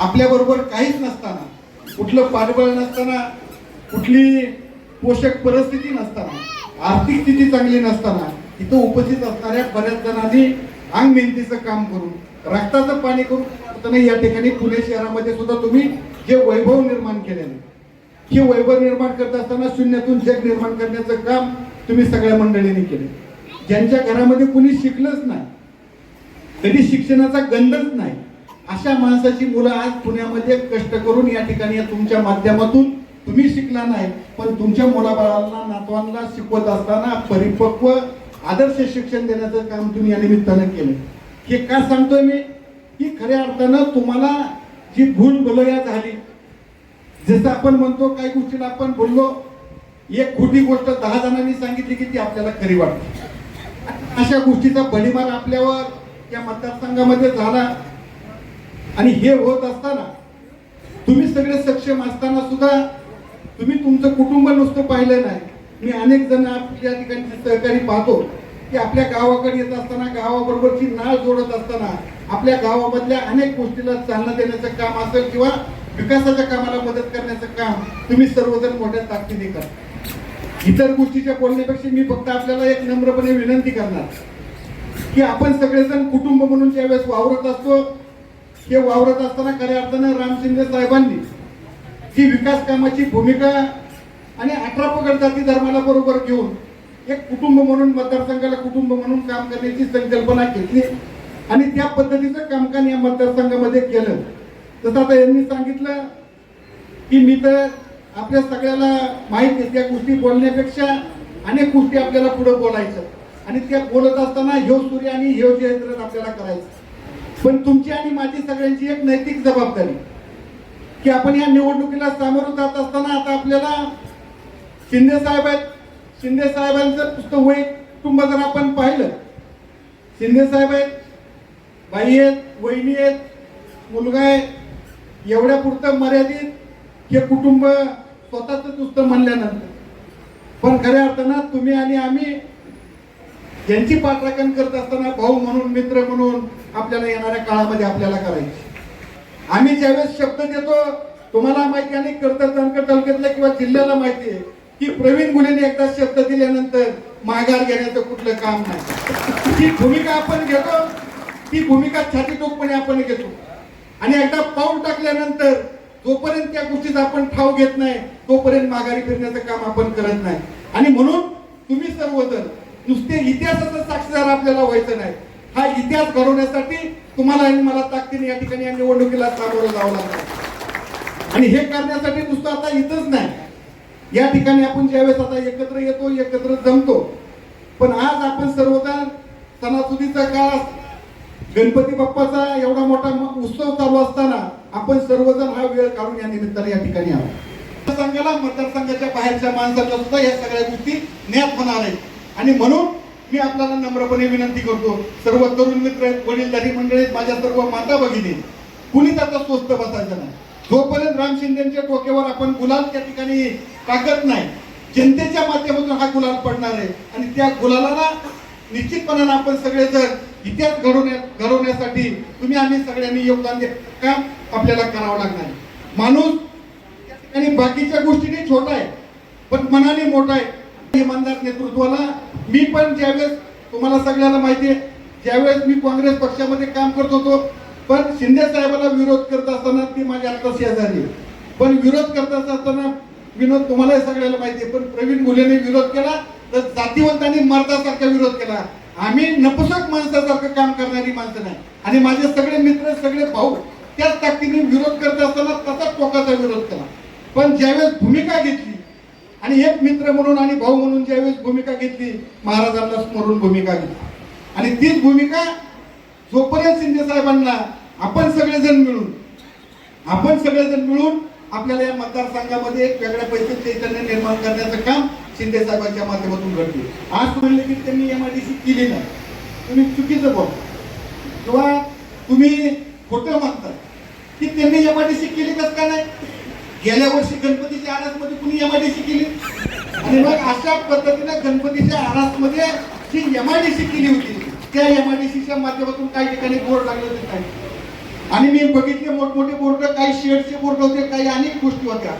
आपल्याबरोबर काहीच नसताना कुठलं पाठबळ नसताना कुठली पोषक परिस्थिती नसताना आर्थिक स्थिती चांगली नसताना इथं उपस्थित असणाऱ्या बऱ्याच जणांनी अंग मेहनतीचं काम करून रक्ताचं पाणी करून असताना या ठिकाणी पुणे शहरामध्ये सुद्धा तुम्ही जे वैभव निर्माण केलेलं हे वैभव निर्माण करत असताना शून्यातून जग निर्माण करण्याचं काम तुम्ही सगळ्या मंडळींनी केले. ज्यांच्या घरामध्ये कुणी शिकलंच नाही कधी शिक्षणाचा गंधच नाही. अशा माणसाची मुलं आज पुण्यामध्ये कष्ट करून या ठिकाणी या तुमच्या माध्यमातून तुम्ही शिकला नाही पण तुमच्या मुलाबाळांना नातवांना शिकवत असताना परिपक्व आदर्श शिक्षण देण्याचं काम तुम्ही या निमित्तानं केलं. हे का सांगतोय मी? की खऱ्या अर्थानं तुम्हाला जी भूल भुलया झाली जसं आपण म्हणतो काही गोष्टीला आपण बोललो एक खोटी गोष्ट दहा जणांनी सांगितली की ती आपल्याला खरी वाटते. अशा गोष्टीचा बळीमार आपल्यावर या मतदारसंघामध्ये झाला. आणि हे होत असताना तुम्ही सगळे सक्षम असताना सुद्धा तुम्ही तुमचं कुटुंब नुसतं पाहिलं नाही. मी अनेक जण आपल्या ठिकाणी सहकारी पाहतो की आपल्या गावाकडे येत असताना गावाबरोबरची नाळ जोडत असताना आपल्या गावामधल्या अनेक गोष्टीला चालना देण्याचं काम असेल किंवा विकासाच्या कामाला मदत करण्याचं काम तुम्ही सर्वजण मोठ्या ताकदीने करता इतर गोष्टीच्या बोलण्यापेक्षा मी फक्त आपल्याला एक नम्रपणे विनंती करणार की आपण सगळेजण कुटुंब म्हणून ज्यावेळेस वावरत असतो हे वावरत असताना खऱ्या अर्थानं राम शिंदे साहेबांनी जी विकास कामाची भूमिका आणि अठरा पगड जाती धर्माला बरोबर घेऊन एक कुटुंब म्हणून मतदारसंघाला कुटुंब म्हणून काम करण्याची संकल्पना घेतली आणि त्या पद्धतीचं कामकाज या मतदारसंघामध्ये केलं. जसं आता यांनी सांगितलं की मी तर आपल्या सगळ्याला माहीत आहे त्या गोष्टी बोलण्यापेक्षा अनेक गोष्टी आपल्याला पुढे बोलायचं. आणि त्या बोलत असताना ह्यो सूर्य आणि ह्यो जयंत्र आपल्याला करायचं. पण तुमची आणि माझी सगळ्यांची एक नैतिक जबाबदारी. की आपण या निवडणुकीला सामोरं जात असताना आता आपल्याला शिंदे साहेब आहेत. शिंदे साहेबांचं पुस्तक वय कुटुंब जर आपण पाहिलं शिंदे साहेब आहेत बाई आहेत वहिनी आहेत मुलगा आहे एवढ्या पुरतं मर्यादित हे कुटुंब स्वतःच पुस्तक म्हणल्यानंतर. पण खऱ्या अर्थानं तुम्ही आणि आम्ही यांची पाठराखण करत असताना भाऊ म्हणून मित्र म्हणून आपल्याला येणाऱ्या काळामध्ये आपल्याला करायची. आम्ही ज्यावेळेस शब्द देतो तुम्हाला माहिती आणि कर्तव्य जानकर तालुक्यातल्या किंवा जिल्ह्याला माहिती आहे की प्रवीण मुलेने एकदा शब्द दिल्यानंतर माघार घेण्याचं कुठलं काम नाही. जी भूमिका आपण घेतो ती भूमिका छातीटोकपणे आपण घेतो. आणि एकदा पाऊल टाकल्यानंतर जोपर्यंत त्या गोष्टीचा आपण ठाव घेत नाही तोपर्यंत माघारी फिरण्याचं काम आपण करत नाही. आणि म्हणून तुम्ही सर्वजण नुसते इतिहासाचा साक्षीदार आपल्याला व्हायचं नाही. हा इतिहास घडवण्यासाठी तुम्हाला आणि मला ताकदीने या ठिकाणी या निवडणुकीला सामोरं जावं लागतं आणि हे करण्यासाठी नुसतं आता इथंच नाही. या ठिकाणी आपण ज्यावेळेस आता एकत्र येतो एकत्र जमतो. पण आज आपण सर्वजण सणासुदीचा काळ गणपती बाप्पाचा एवढा मोठा उत्सव चालू असताना आपण सर्वजण हा वेळ काढून या निमित्ताने या ठिकाणी आहोत. मतदारसंघाला मतदारसंघाच्या बाहेरच्या माणसाच्या सुद्धा या सगळ्या गोष्टी ज्ञात होणार आहेत. आणि म्हणून मी आपल्याला नम्रपणे विनंती करतो सर्व तरुण मित्र वडील वडीलधारी मंडळीत माझ्या सर्व माता भगिनी कुणीच आता स्वस्त बसायचं नाही. जोपर्यंत राम शिंदेच्या डोक्यावर आपण गुलाल त्या ठिकाणी टाकत नाही जनतेच्या माध्यमातून हा गुलाल पडणार आहे. आणि त्या गुलालाला निश्चितपणानं आपण सगळे जर इतिहास घडवण्या घडवण्यासाठी तुम्ही आम्ही सगळ्यांनी योगदान दे काम आपल्याला करावं लागणार माणूस त्या ठिकाणी बाकीच्या गोष्टीने छोटा आहे पण मनाने मोठा आहे. इमानदार नेतृत्वाला. मी पण ज्यावेळेस तुम्हाला सगळ्याला माहिती आहे ज्यावेळेस मी काँग्रेस पक्षामध्ये काम करत होतो पण शिंदे साहेबांना विरोध करत असताना ती माझ्या आत्ता शेजारी पण विरोध करत असताना विनोद तुम्हालाही सगळ्याला माहिती आहे पण प्रवीण मुलेने विरोध केला तर जातीवंतांनी मर्दासारखा विरोध केला. आम्ही नपुसक माणसासारखं काम करणारी माणसं नाही. आणि माझे सगळे मित्र सगळे भाऊ त्याच ताकदीने विरोध करत असताना तसाच टोकाचा विरोध केला. पण ज्यावेळेस भूमिका घेतली आणि एक मित्र म्हणून आणि भाऊ म्हणून ज्यावेळेस भूमिका घेतली महाराजांना स्मरून भूमिका घेतली. आणि तीच भूमिका जोपर्यंत शिंदे साहेबांना आपण सगळेजण मिळून आपण सगळेजण मिळून आपल्याला या मतदारसंघामध्ये एक वेगळ्या पैसे चैतन्य निर्माण करण्याचं काम शिंदे साहेबांच्या माध्यमातून घडले. आज म्हणले की त्यांनी एम आय डी सी केली नाही. तुम्ही चुकीचं बोलता. किंवा तुम्ही खोटं मागता की त्यांनी एम आय डी सी केली कसं का नाही? गेल्या वर्षी गणपतीच्या आरासमध्ये कुणी एमआयडीसी केली? आणि मग अशा पद्धतीने गणपतीच्या आरासमध्ये जी एमआयडीसी केली होती त्या एमआयडीसीच्या माध्यमातून काही ठिकाणी बोर्ड लागले होते काही. आणि मी बघितले मोठमोठे बोर्ड काही शेडचे बोर्ड होते काही अनेक गोष्टी होत्या.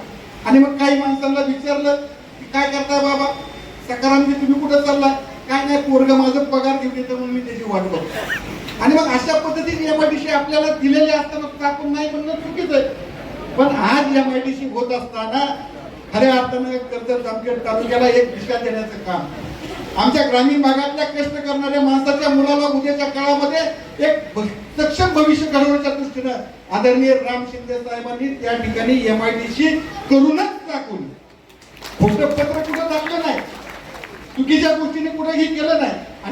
आणि मग काही माणसांना विचारलं की काय करताय बाबा? सकारांनी तुम्ही कुठं चाललाय? काय नाही पोरग माझं पगार देऊ तर म्हणून मी त्याची वाट बघतो. आणि मग अशा पद्धतीने एमआयडीसी आपल्याला दिलेले असताना आपण नाही म्हणणं चुकीचं आहे. पण आज एमआयडीसी होत असताना खऱ्या अर्थानं कर्जत जामखेड तालुक्याला एक दिशा देण्याचं काम. आमच्या ग्रामीण भागातल्या कष्ट करणाऱ्या माणसाच्या मुलाला उद्याच्या काळामध्ये एक सक्षम भविष्य घडवण्याच्या दृष्टीनं आदरणीय राम शिंदे साहेबांनी त्या ठिकाणी एम आय टी सी करूनच दाखवली. खोटं पत्र कुठं दाखलं नाही. चुकीच्या गोष्टीने कुठेही केलं नाही. आणि